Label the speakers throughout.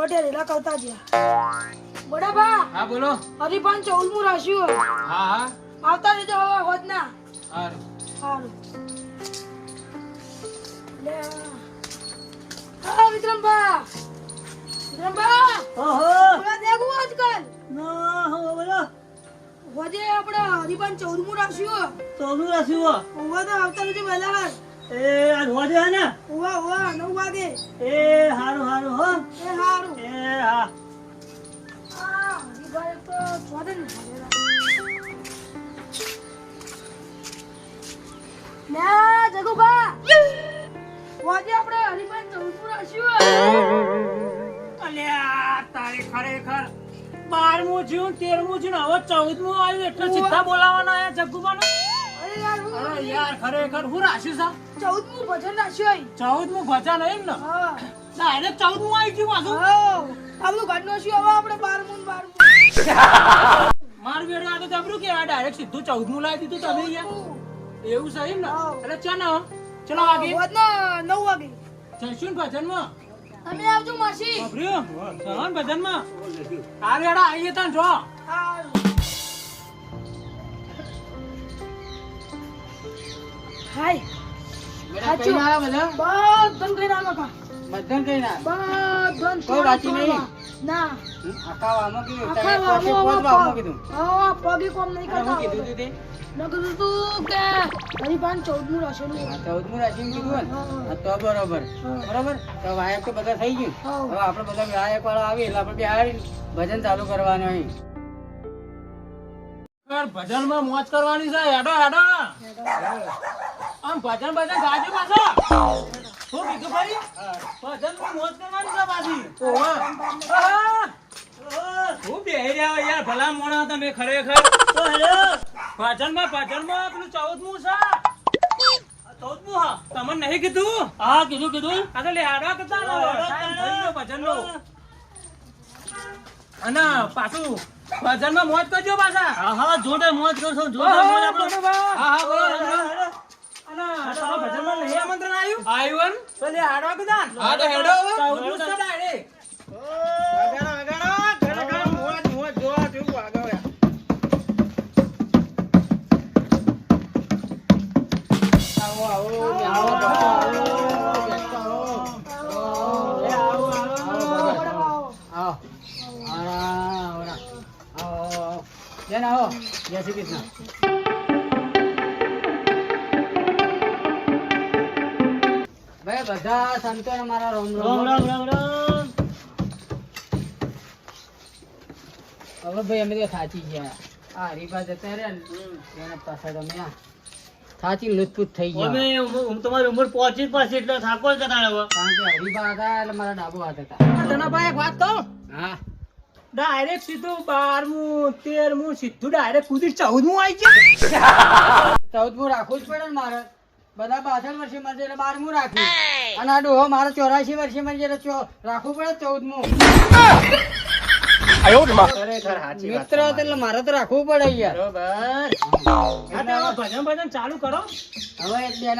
Speaker 1: કોટે રેલા કરતા છે બડા બા.
Speaker 2: હા બોલો.
Speaker 1: હરીપા ચૌદમું રાખ્યું
Speaker 2: હા હા.
Speaker 1: આવતા રહેજો હવે હોત ના
Speaker 2: સારું
Speaker 1: સારું હા વિક્રમભા. વિક્રમભા.
Speaker 3: ઓહો.
Speaker 1: બોલા દેખું આજકાલ
Speaker 3: ના હો બોલો.
Speaker 1: હોજે આપણે હરીપાન ચૌદમું રાખ્યું
Speaker 3: ચૌદું રાખ્યું
Speaker 1: ઉવા તો આવતા રહેજો વહેલા
Speaker 3: એ આ રોજે હે ને?
Speaker 1: ઉવા ઉવા નવ વાગે.
Speaker 3: એ હારું હારું હો.
Speaker 1: એ હારું. આપણે રાખ્યું
Speaker 3: અલ્યા તારે ખરેખર બારમું થયું તેરમું થયું હવે ચૌદમું આવ્યું એટલે સીધા બોલાવાના આયા
Speaker 1: અરે યાર
Speaker 3: યાર ખરેખર હું રાખ્યું છે
Speaker 1: ચૌદમું ભજન રાખ્યું
Speaker 3: ચૌદમું ભજન એમ ને? ડાયરેક્ટ ચૌદમું આવી ગયું પાછું.
Speaker 1: હા આ બધું ઘરનું શું હવે આપણે બારમું બારમું?
Speaker 3: મારું બેડું આ તો જબરું કે આ ડાયરેક્ટ સીધું ચૌદમું લાવી દીધું તમે યાર એવું છે એમ ને. એટલે ચાલો ચલો વાગે.
Speaker 1: નવ વાગે.
Speaker 3: જઈશું ભજનમાં
Speaker 1: તમે આવજો માસી.
Speaker 3: બાપર્યું સહન ભજનમાં? તારે વેડા આવીએ તને જો.
Speaker 1: હાય.
Speaker 2: હાચું બધા? કઈ ના આવ્યા
Speaker 1: બધન કઈ ના નખા
Speaker 2: બધા બધા કઈ ના
Speaker 1: બધન
Speaker 2: કોઈ બાકી નહીં?
Speaker 1: ના
Speaker 2: આખા વામો કીધું
Speaker 1: આખા
Speaker 2: પોતે
Speaker 1: વામો
Speaker 2: કીધું.
Speaker 1: હા પગે કોમ નહીં કરતા
Speaker 2: હું કીધું તું તે?
Speaker 1: મેં કીધું તું કે? હરીપાન ચૌદમું રાશેલું
Speaker 2: ચૌદમું રાશિમાં કીધું ને?
Speaker 1: હા.
Speaker 2: હા, તો બરોબર. બરોબર? તો વાયક તો બધા થઈ ગયું. હવે આપણે બધા વાયક વાળા આવી એટલે આપણે બિહારી ભજન ચાલુ કરવાનું અહીં.
Speaker 3: ભજનમાં મોજ કરવાની છે. હેડો. હેડો. આમ ભજન ભજન ગાજો પાછો. શું કીધું ભાઈ? ભજનમાં મોજ કરવાની છે પાછી. હું રહ્યા યાર ભલા મોણા તમે ખરેખર. ભજનમાં ભજનમાં પેલું ચૌદમું છે. ચૌદમું હા. તમને નહીં કીધું? હા કીધું કીધું. આ લે લેહાડવા કરતા ને. ટાઈમ થઈ ગયો ભજનનો. અને પાછું ભજનમાં મોજ કરજો પાછા. હા હા જોડે મોજ કરશો જોડે મોજ આપણો હા હા બોલો. ભજનમાં નહીં આમંત્રણ આવ્યું આવ્યું તો લે હાડવા કીધા
Speaker 2: હા, તો હેડો હવે.
Speaker 3: ચૌદમું છે direct.
Speaker 2: વગાડો, વગાડો. ખરેખર મોજ, મોજ જોવા જેવું વાગે હવે. આવો, આવો, આવો, આવો, આવો.
Speaker 3: એ આવો,
Speaker 2: બધા સંતોને મારા રોમ રોમ હવે ભાઈ અમે તો થાચી ગયા. આ હરીફા જતા રહ્યા ને એના પાછળ અમે આ થાચી લૂંટપૂટ થઈ ગયા.
Speaker 3: તમારી ઉંમર પહોંચી પાસે પાછી એટલે થાકો જ કટાણે હવે
Speaker 2: કારણ કે હરીફા હતા એટલે મારા ડાબો હાથ હતા.
Speaker 3: તને ભાઈ એક વાત કહું?
Speaker 2: હા.
Speaker 3: ડાયરેક્ટ સીધું બારમું તેરમું સીધું ડાયરેક્ટ કુદી ચૌદમું આવી ગયા.
Speaker 2: ચૌદમું રાખવું જ પડે ને મારે. બધા બાસઠ વર્ષે એટલે બારમું રાખ્યું અને આ ડોહો મારે ચોરાશી વર્ષે એટલે રાખવું પડે ચૌદમું. મિત્ર એટલે મારે. તો રાખવું પડે યાર.
Speaker 3: બરોબર. હા, તો હવે ભજન ભજન ચાલુ કરો.
Speaker 2: હવે બેન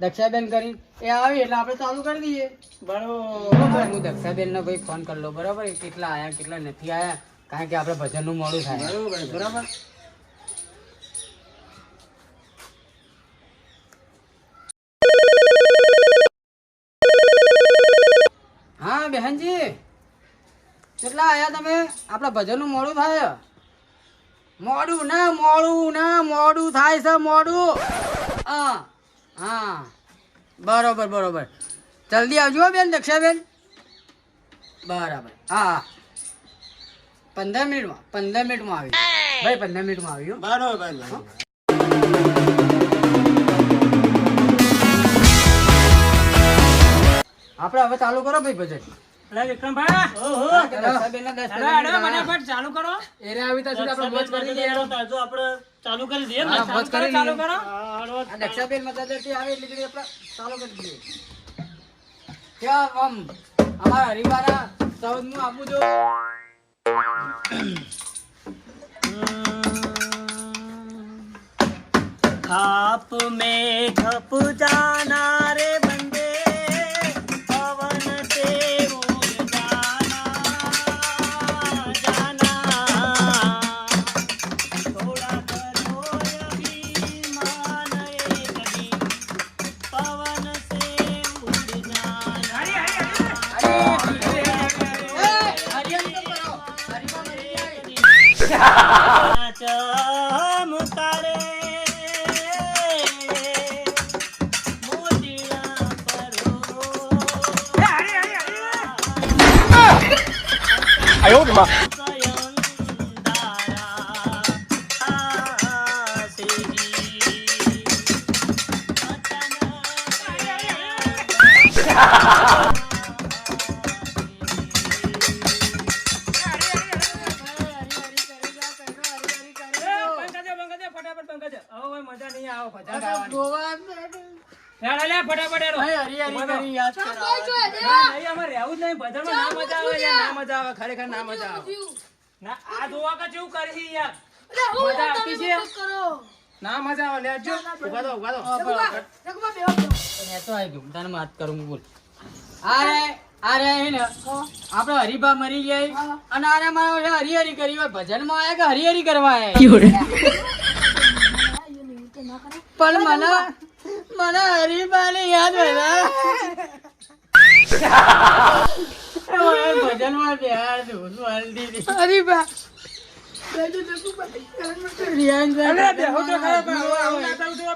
Speaker 2: દક્ષાબેન કરી એ આવી એટલે આપણે ચાલુ કરી દઈએ.
Speaker 3: બરોબર.
Speaker 2: હું દક્ષાબેન નો ભાઈ ફોન કરી લો બરાબર? કેટલા આયા કેટલા નથી આયા? કારણ કે આપણે ભજનનું મોડું થાય.
Speaker 3: બરોબર
Speaker 2: બરાબર. બહેનજી. કેટલા આયા તમે? આપણા ભજનનું મોડું થાય. મોડું ના મોડું ના મોડું થાય છે મોડું. હા હા. બરોબર બરોબર. જલ્દી આવજો બેન દક્ષાબેન. બરાબર. હા પંદર મિનિટમાં પંદર મિનિટમાં આવી. ભાઈ પંદર મિનિટમાં આવ્યું
Speaker 3: બરોબર
Speaker 2: આપણે હવે ચાલુ કરો ભાઈ બજેટ
Speaker 3: એટલે વિક્રમભાઈ!
Speaker 2: ઓહો! જા
Speaker 4: 哎呦我的妈！
Speaker 2: ગોવા
Speaker 3: ફટાફટ હેડો.
Speaker 2: ભાઈ હરિયાળી કરાવો.
Speaker 3: નહીં, અમારે રહેવું જ નહીં. ના મજા આવે. ના મજા આવે ખરેખર ના મજા આવે ના આ જોવા કે કેવું કરે યાર મજા આવતી છે? ના મજા આવે લે જો ઊભા તો ઊભા તો
Speaker 1: રઘુબા, રઘુબા, બેહો, બેહો.
Speaker 2: એ તો આવી ગયું તને વાત કરું બોલ અરે અરે હે ને આપડે હરિભા મરી ગયા અને આને મારે હરી હરિહરી કરી હોય ભજનમાં આયા કે હરિહરી કરવા આયા
Speaker 1: હા, એ નહીં, તો ના કરે.
Speaker 2: પણ મને મને હરિભાને યાદ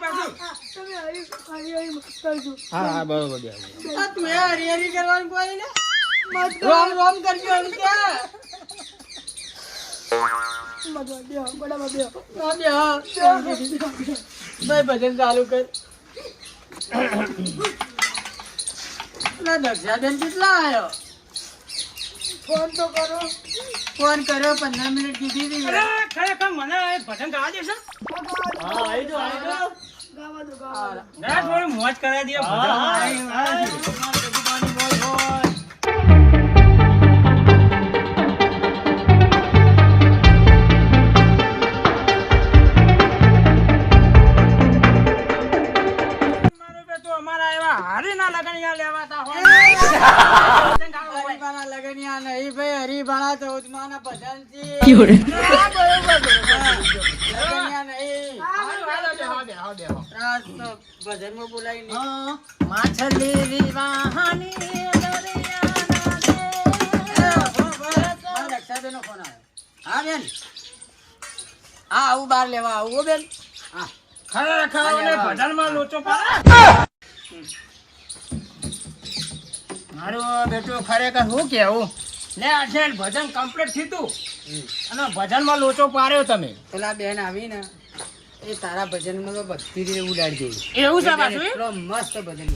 Speaker 3: પાછું
Speaker 1: હા, તમે હરી- હરી- હરી મત કરજો.
Speaker 3: હા હા બરોબર
Speaker 2: તું એ કરવાનું કોઈ ને. રોમ રોમ કરજો ભજન ચાલુ કર. ના દક્ષાબેન કેટલા આવ્યો
Speaker 1: ફોન તો કરો.
Speaker 2: ફોન કર્યો પંદર મિનિટ કીધી હતી.
Speaker 3: ખરેખર મને ભજન ગાવા દેશે?
Speaker 1: ગાવા
Speaker 3: હા આવી
Speaker 1: ગાવા દો ગાવા દો.
Speaker 3: ના થોડી મોજ કરાવી દે ભજન માછલી વિવાહની
Speaker 2: હા બેન હા આવું બાર લેવા આવું બેન હા
Speaker 3: ખરેખર ઓલે ભજનમાં લોચો પાડે. મારું બેટો ખરેખર શું કેવું લે આજે ભજન કમ્પ્લીટ થયું અને ભજનમાં લોચો પાડ્યો તમે.
Speaker 2: પેલા બેન આવીને એ તારા ભજનમાં તો બધી ઉડાડી દે.
Speaker 3: એવું છે
Speaker 2: મસ્ત ભજન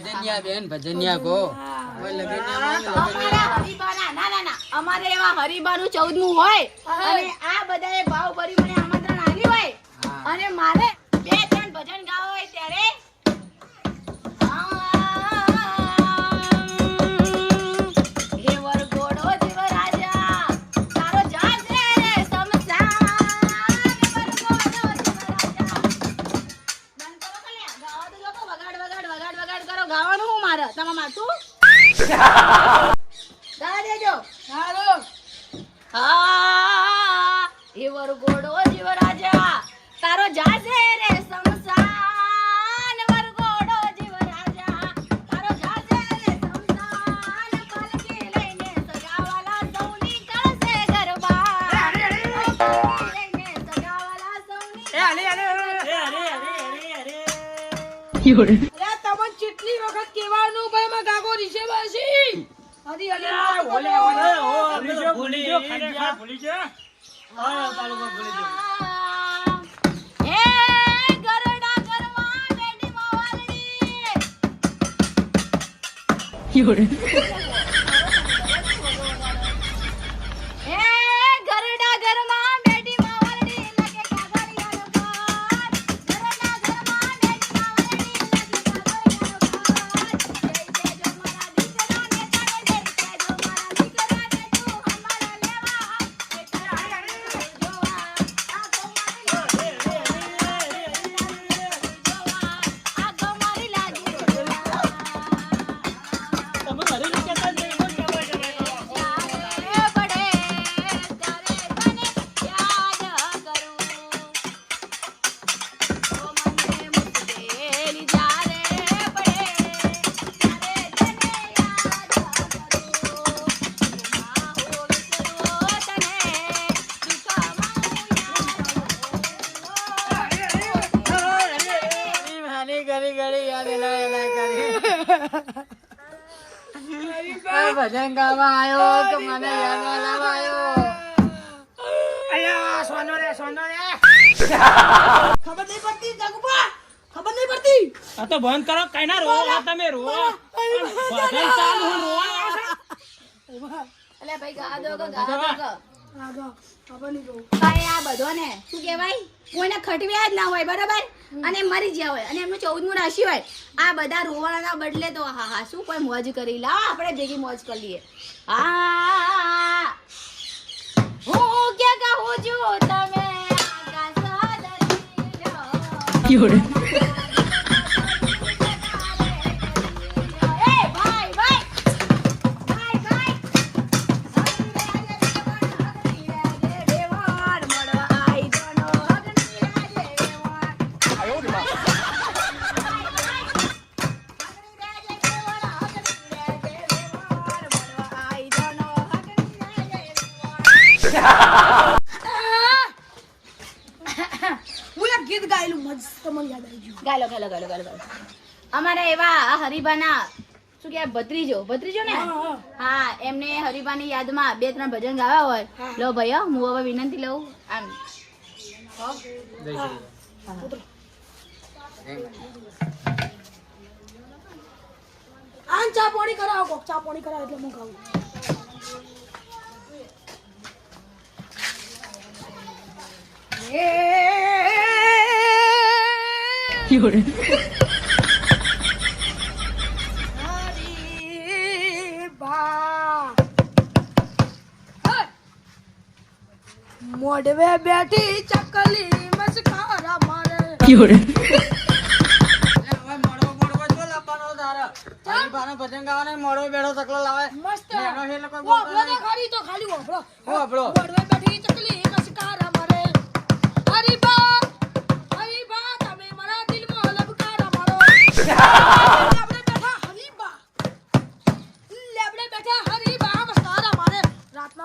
Speaker 2: ભજનિયા બેન ભજનિયા
Speaker 5: અમારા
Speaker 2: લગનિયામાં.
Speaker 5: હરિભાના ના ના એવા હોય અને આ બધાએ ભાવ ભરી મને આમંત્રણ આવ્યું હોય. અને મારે બે ત્રણ ભજન ગાવા હોય ત્યારે હું મારે તમે માથું ગાવા દેજો
Speaker 1: હાલો.
Speaker 5: હા હે વરઘોડો જીવ રાજા. તારો જાજે રે સમસાન જીવ રાજા. તારો જાજે રે સમસાન પાલકી લઈને સગાવાલા સૌની કરશે ગરબા લઈને સગાવાલા સૌની
Speaker 3: અરે અરે અરે અરે અરે અરે
Speaker 1: અરે તમને કેટલી વખત કહેવાનું ભાઈ માં ગાગો રીશે બસી. હરી હરી
Speaker 3: ઓલે ઓલે ઓ
Speaker 4: ભૂલી
Speaker 3: ભૂલી
Speaker 4: ગયો,
Speaker 3: ભૂલી
Speaker 4: ભૂલી
Speaker 3: ખરેખર ભૂલી ગયો. હા ચાલો ભૂલી ગયો.
Speaker 5: હે મને યાદ
Speaker 2: ના લાવવા આવ્યો
Speaker 3: અલ્યા સોનો રે સોનો રે.
Speaker 1: ખબર નહીં પડતી જગુબા ખબર નહીં પડતી.
Speaker 3: આ તો બંધ કરો કઈ ના રો તમે રો ભજન ચાલુ રોવાનું આવશે
Speaker 5: અલે ભાઈ ગા દો ગા દો આ બધો ને શું કહેવાય? કોઈને ખટવ્યા જ ના હોય બરાબર? અને મરી ગયા હોય અને એમનું ચૌદમું રાશિ હોય. આ બધા રોવાના બદલે તો હા હા શું કોઈ મોજ કરી? લાવ આપણે ભેગી મોજ કરી લઈએ. હા. હું કે કહું છું તમે આકાશ દરી ગાલો ગાલો ગાલો ગાલો ગાલો. અમારે એવા હરિભાના શું કહેવાય ભત્રીજો. ભત્રીજો ને?
Speaker 1: હા, હા.
Speaker 5: હા એમને હરિભાની યાદમાં બે ત્રણ ભજન ગાવા હોય. લો ભાઈ હું હવે વિનંતી લઉં. આમ.
Speaker 1: આન ચા પાણી કરાવો કોક ચા પાણી કરાવો એટલે હું ખાવું હરી બા મોઢવે બેઠી ચકલી મસ્કારા મારે
Speaker 2: હરીફાનો ભજન ગાવાને મોડો બેડો ચકલો લાવે
Speaker 1: મસ્ત
Speaker 2: એનો
Speaker 1: વો તો
Speaker 2: નહીં.
Speaker 1: ખરી તો ખાલી વાપરો
Speaker 2: હું